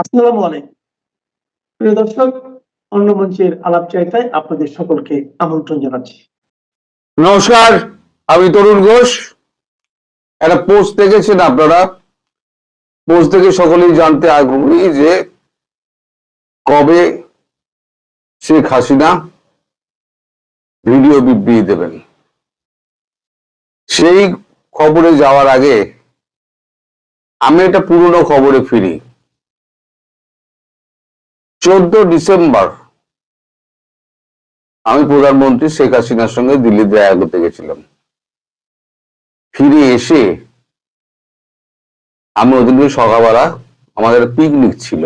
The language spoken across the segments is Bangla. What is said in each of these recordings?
আসসালামু আলাইকুম। প্রিয় দর্শক, অন্য মঞ্চের আলাপ চাইতায় আপনাদের সকলকে আমন্ত্রণ জানাচ্ছি। নমস্কার, আমি তরুণ ঘোষ। একটা পোস্ট দেখেছেন আপনারা? পোস্ট থেকে সকলেই জানতে আগ্রহী যে কবে শেখ হাসিনা ভিডিও বিবৃতি দেবেন। সেই খবরে যাওয়ার আগে আমি একটা পুরনো খবরে ফিরি। চোদ্দ ডিসেম্বর আমি প্রধানমন্ত্রী শেখ হাসিনার সঙ্গে দিল্লিতে দেখা করতে গেছিলাম। ফিরে এসে আমি ওদিনকে সকালবেলা আমাদের পিকনিক ছিল।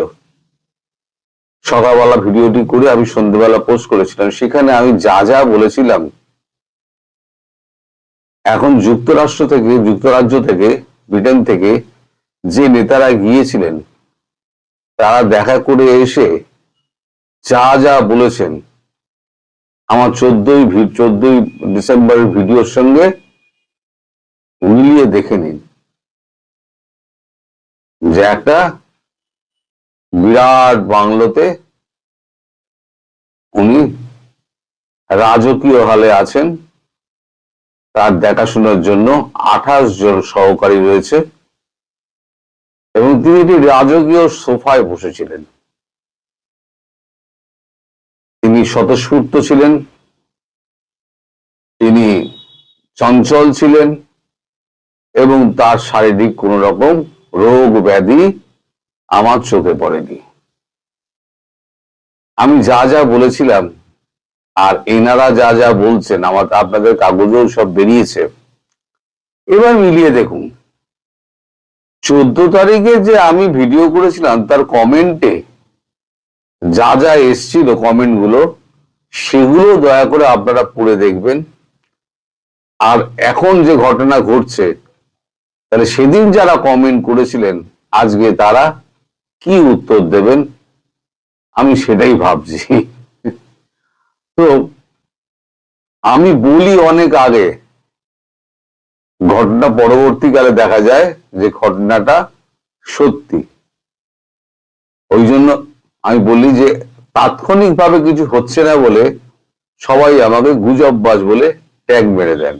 সকালবেলা ভিডিওটি করে আমি সন্ধ্যেবেলা পোস্ট করেছিলাম। সেখানে আমি যা যা বলেছিলাম, এখন যুক্তরাষ্ট্র থেকে, যুক্তরাজ্য থেকে ব্রিটেন থেকে যে নেতারা গিয়েছিলেন তারা দেখা করে এসে যা যা বলেছেন, আমার চোদ্দই চোদ্দই ডিসেম্বরের ভিডিওর সঙ্গে মিলিয়ে দেখে নিন যে একটা বিরাট বাংলোতে উনি রাজকীয় হালে আছেন, তার দেখাশোনার জন্য আঠাশ জন সহকারী রয়েছে। এবং তিনি একটি রাজকীয় সোফায় বসেছিলেন। তিনি স্বতঃস্ফূর্ত ছিলেন। তিনি চঞ্চল ছিলেন এবং তার শারীরিক কোন রকম রোগ ব্যাধি আমার চোখে পড়েনি। আমি যা যা বলেছিলাম, আর এনারা যা যা বলছেন, আমার আপনাদের কাগজেও সব বেরিয়েছে। এবার মিলিয়ে দেখুন চোদ্দ তারিখে যে আমি ভিডিও করেছিলাম, তার কমেন্টে যা যা এসছিল কমেন্টগুলো, সেগুলো দয়া করে আপনারা পড়ে দেখবেন। আর এখন যে ঘটনা ঘটছে, তাহলে সেদিন যারা কমেন্ট করেছিলেন, আজকে তারা কি উত্তর দেবেন? আমি সেটাই ভাবছি। তো আমি বলি অনেক আগে ঘটনা পরবর্তীকালে দেখা যায় যে ঘটনাটা সত্যি। ওই জন্য আমি বলি যে তাৎক্ষণিকভাবে কিছু হচ্ছে না বলে সবাই আমাকে গুজববাজ বলে ট্যাগ মেরে দেন।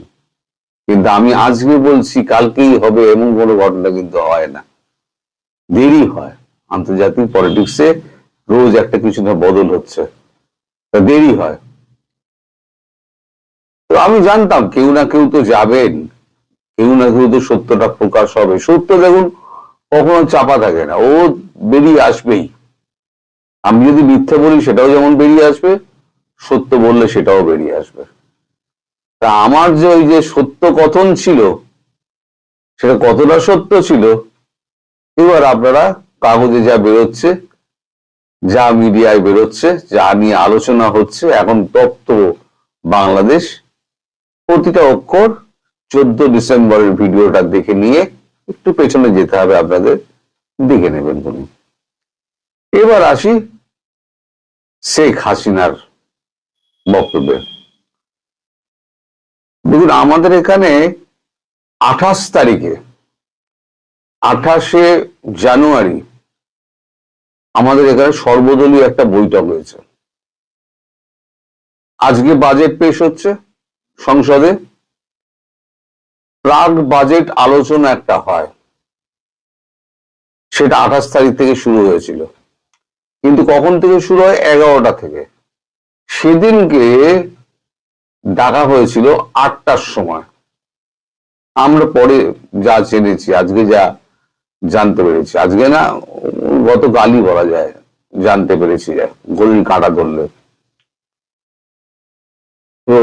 কিন্তু আমি আজকে বলছি, কালকেই হবে, এমন কোনো ঘটনা কিন্তু হয় না। দেরি হয়। আন্তর্জাতিক পলিটিক্সে রোজ একটা কিছু না বদল হচ্ছে। তা দেরি হয়। তো আমি জানতাম কেউ না কেউ তো যাবেন। কেউ না কেউ তো সত্যটা প্রকাশ হবে। সত্য দেখুন, কখনো চাপা থাকে না। ও বেরিয়ে আসবেই। আমি যদি মিথ্যা বলি, সেটাও যেমন বেরিয়ে আসবে, সত্য বললে সেটাও বেরিয়ে আসবে। তা আমার যে ওই যে সত্য কথন ছিল, সেটা কতটা সত্য ছিল, এবার আপনারা কাগজে যা বেরোচ্ছে, যা মিডিয়ায় বেরোচ্ছে, যা নিয়ে আলোচনা হচ্ছে, এখন তপ্ত বাংলাদেশ, প্রতিটা অক্ষর চোদ্দ ডিসেম্বরের ভিডিওটা দেখে নিয়ে একটু পেছনে যেতে হবে আপনাদের, দেখে নেবেন বলুন। এবার আসি শেখ হাসিনার বক্তব্যে। দেখুন, আমাদের এখানে আঠাশ তারিখে, আঠাশে জানুয়ারি আমাদের এখানে সর্বদলীয় একটা বৈঠক হয়েছে। আজকে বাজেট পেশ হচ্ছে সংসদে। প্রাক বাজেট আলোচনা একটা হয়। সেটা আঠাশ তারিখ থেকে শুরু হয়েছিল। কিন্তু কখন থেকে শুরু হয়? এগারোটা থেকে। সেদিনকে ডাকা হয়েছিল আটটার সময়। আমরা পরে যা জেনেছি, আজকে যা জানতে পেরেছি। আজকে না, গতকালই বলা যায়, জানতে পেরেছি। যা কাটা ধরলে। তো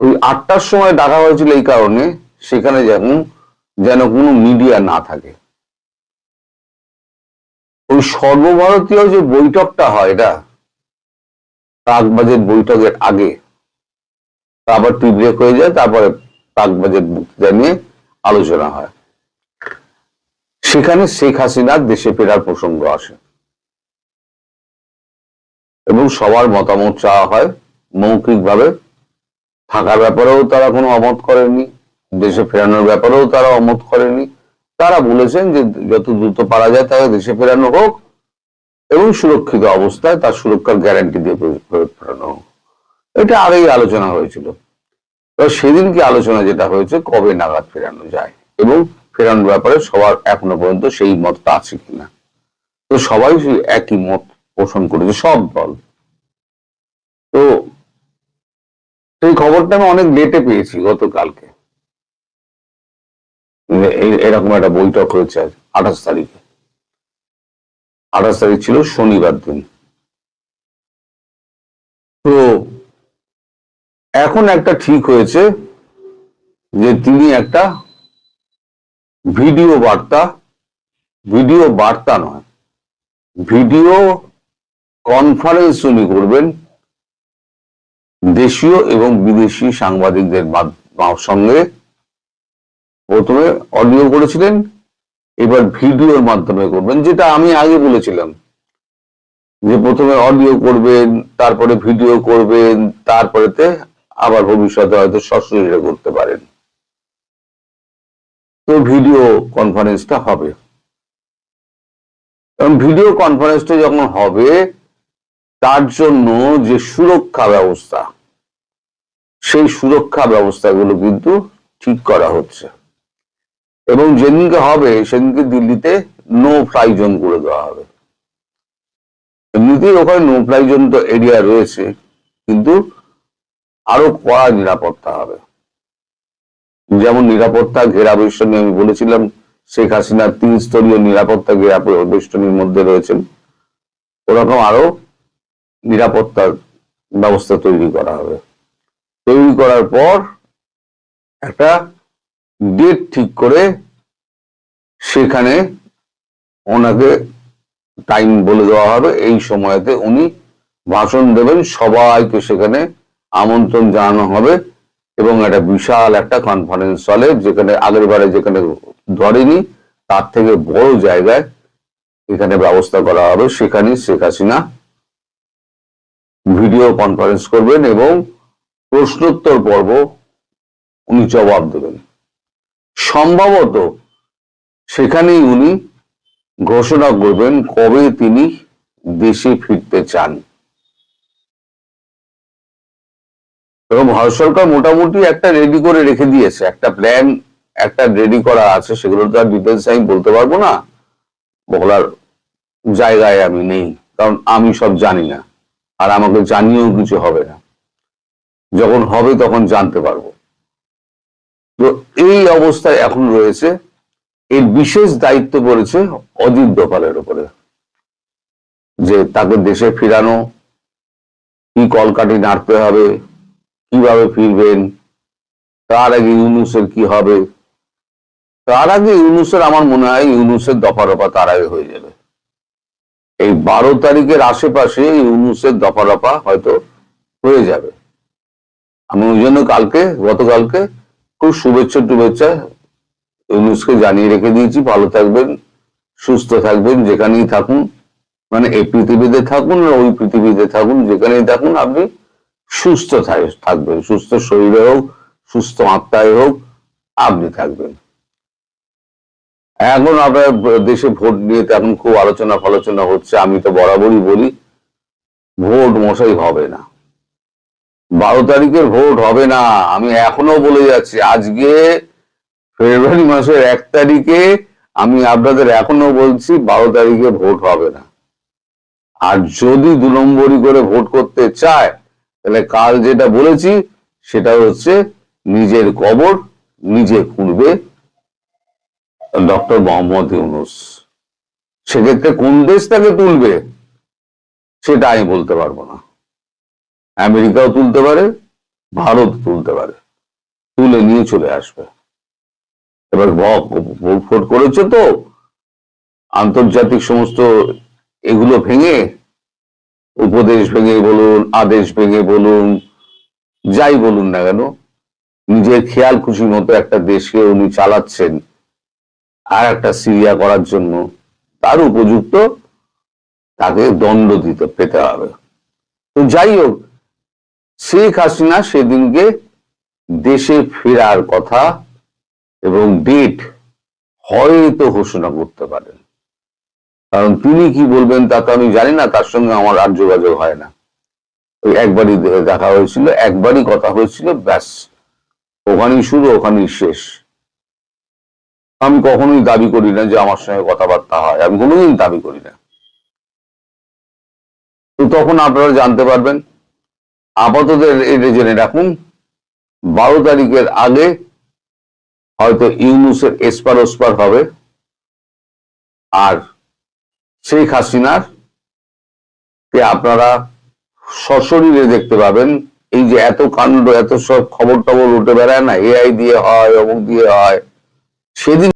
ওই আটটার সময় ডাকা হয়েছিল এই কারণে সেখানে যেমন যেন কোনো মিডিয়া না থাকে। ওই সর্বভারতীয় যে বৈঠকটা হয়, এটা প্রাক বাজেট বৈঠকের আগে আবার টি ব্রেক হয়ে যায়, তারপরে প্রাক বাজেট বক্তৃতা নিয়ে আলোচনা হয়। সেখানে শেখ হাসিনার দেশে ফেরার প্রসঙ্গ আসে। এবং সবার মতামত চাওয়া হয়, মৌখিকভাবে থাকার ব্যাপারেও তারা কোনো অমত করেনি দেশে ফেরানোর ব্যাপারেও তারা অমত করেনি তারা বলেছেন যে যত দ্রুত পারা যায় তাকে দেশে ফেরানো হোক এবং সুরক্ষিত অবস্থায় তার সুরক্ষার গ্যারান্টি দিয়ে ফেরত ফেরানো হোক। এটা আগেই আলোচনা হয়েছিল। এবার সেদিনকে আলোচনা যেটা হয়েছে, কবে নাগাদ ফেরানো যায় এবং ফেরানোর ব্যাপারে সবার এখনও পর্যন্ত সেই মতটা আছে কিনা? তো সবাই একই মত পোষণ করেছে, সব দল। তো খবরটা আমি অনেক লেটে পেয়েছি গতকালকে। এরকম একটা বৈঠক হয়েছে আজ, আঠাশ তারিখে। আঠাশ তারিখ ছিল শনিবার দিন। তো এখন একটা ঠিক হয়েছে যে তিনি একটা ভিডিও বার্তা ভিডিও বার্তা নয়, ভিডিও কনফারেন্স উনি করবেন দেশীয় এবং বিদেশি সাংবাদিকদের সঙ্গে প্রথমে অডিও করেছিলেন, এবার ভিডিওর মাধ্যমে করবেন, যেটা আমি আগে বলেছিলাম। যে প্রথমে অডিও করবেন, তারপরে ভিডিও করবেন, তারপরেতে আবার ভবিষ্যতে হয়তো সশরীরে করতে পারেন। তো ভিডিও কনফারেন্সটা হবে। এবং ভিডিও কনফারেন্সটা যখন হবে তার জন্য যে সুরক্ষা ব্যবস্থা, সেই সুরক্ষা ব্যবস্থাগুলো কিন্তু ঠিক করা হচ্ছে। এবং যেদিনকে হবে, সেদিনকে দিল্লিতে নো ফ্লাই জোন করে দেওয়া হবে। এমনিতেই ওখানে নো ফ্লাই জোন তো এরিয়া রয়েছে, কিন্তু আরও কড়া নিরাপত্তা হবে। যেমন নিরাপত্তা ঘেরা বেষ্টনী আমি বলেছিলাম, শেখ হাসিনার তিন স্তরীয় নিরাপত্তা ঘেরা বেষ্টনীর মধ্যে রয়েছেন। ওরকম আরও নিরাপত্তার ব্যবস্থা তৈরি করা হবে। তৈরি করার পর একটা ডেট ঠিক করে সেখানে ওনাকে টাইম বলে দেওয়া হবে। এই সময়তে উনি ভাষণ দেবেন, সবাইকে সেখানে আমন্ত্রণ জানানো হবে এবং একটা বিশাল একটা কনফারেন্স হলে যেখানে আগের বারে যেখানে ধরেনি, তার থেকে বড় জায়গায় এখানে ব্যবস্থা করা হবে। সেখানে শেখ হাসিনা ভিডিও কনফারেন্স করবেন এবং প্রশ্নোত্তর পর্ব উনি জবাব দেবেন। সম্ভবত সেখানেই উনি ঘোষণা করবেন কবে তিনি দেশে ফিরতে চান। এবং ভারত সরকার মোটামুটি একটা রেডি করে রেখে দিয়েছে, একটা প্ল্যান একটা রেডি করা আছে, সেগুলো তো আর ডিটেলস আমি বলতে পারব না। বলার জায়গায় আমি নেই, কারণ আমি সব জানি না। আর আমাকে জানিয়েও কিছু হবে না। যখন হবে তখন জানতে পারব। তো এই অবস্থায় এখন রয়েছে। এর বিশেষ দায়িত্ব পড়েছে অজিত দোপালের উপরে। যে তাকে দেশে ফিরানো, কি কলকাঠি নাড়তে হবে, কীভাবে ফিরবেন, তার আগে ইউনুসের কি হবে? তার আগে ইউনুসের, আমার মনে হয় ইউনুসের দফা রফা তার আগে হয়ে যাবে। এই বারো তারিখের আশেপাশে ইউনুসের দফা রফা হয়তো হয়ে যাবে। আমি ওই জন্য কালকে, গতকালকে খুব শুভেচ্ছা টুভেচ্ছা ইউনুসকে জানিয়ে রেখে দিয়েছি। ভালো থাকবেন, সুস্থ থাকবেন, যেখানেই থাকুন মানে এই পৃথিবীতে থাকুন আর ওই পৃথিবীতে থাকুন, যেখানেই থাকুন আপনি সুস্থ থাক- থাকবেন। সুস্থ শরীরে হোক, সুস্থ আত্মায় হোক, আপনি থাকবেন। এখন আপনার দেশে ভোট নিয়ে তো এখন খুব আলোচনা ফালোচনা হচ্ছে, আমি তো বরাবরই বলি, ভোট মশাই হবে না। বারো তারিখের ভোট হবে না, আমি এখনও বলে যাচ্ছি, আজকে ফেব্রুয়ারি মাসের এক তারিখে আমি আপনাদের এখনও বলছি, বারো তারিখে ভোট হবে না। আর যদি দু নম্বরই করে ভোট করতে চায়, তাহলে কাল যেটা বলেছি, সেটা হচ্ছে নিজের কবর নিজে খুঁড়বে। ডক্টর মোহাম্মদ ইউনুস। সেক্ষেত্রে কোন দেশ তাকে তুলবে, সেটা আমি বলতে পারব না। আমেরিকাও তুলতে পারে, ভারত তুলতে পারে। তুলে নিয়ে চলে আসবে। এবার ভোট করেছে তো, আন্তর্জাতিক সমস্ত এগুলো ভেঙে, উপদেশ ভেঙে বলুন, আদেশ ভেঙে বলুন, যাই বলুন না কেন, নিজের খেয়াল খুশি মতো একটা দেশকে উনি চালাচ্ছেন। আর একটা সিরিয়া করার জন্য তার উপযুক্ত তাকে দণ্ড দিতে, পেতে হবে। তো যাই হোক, শেখ হাসিনা সেদিনকে দেশে ফেরার কথা এবং ডেট হয়তো ঘোষণা করতে পারেন। কারণ তিনি কি বলবেন তা তো আমি জানি না, তার সঙ্গে আমার আর যোগাযোগ হয় না। ওই একবারই দেখা হয়েছিল, একবারই কথা হয়েছিল, ব্যাস, ওখানেই শুরু, ওখানেই শেষ। আমি কখনোই দাবি করি না যে আমার সঙ্গে কথাবার্তা হয়। আমি কোনোদিন দাবি করি না। তো তখন আপনারা জানতে পারবেন, আপাতত এটা জেনে রাখুন, বারো তারিখের আগে হয়তো ইউনুসের এসপার ওসপার হবে, আর শেখ হাসিনার কে আপনারা সশরীরে দেখতে পাবেন, এই যে এত কাণ্ড, এত সব খবর টবর উঠে বেড়ায় না এআই দিয়ে হয়, অমুক দিয়ে হয়, সেদিন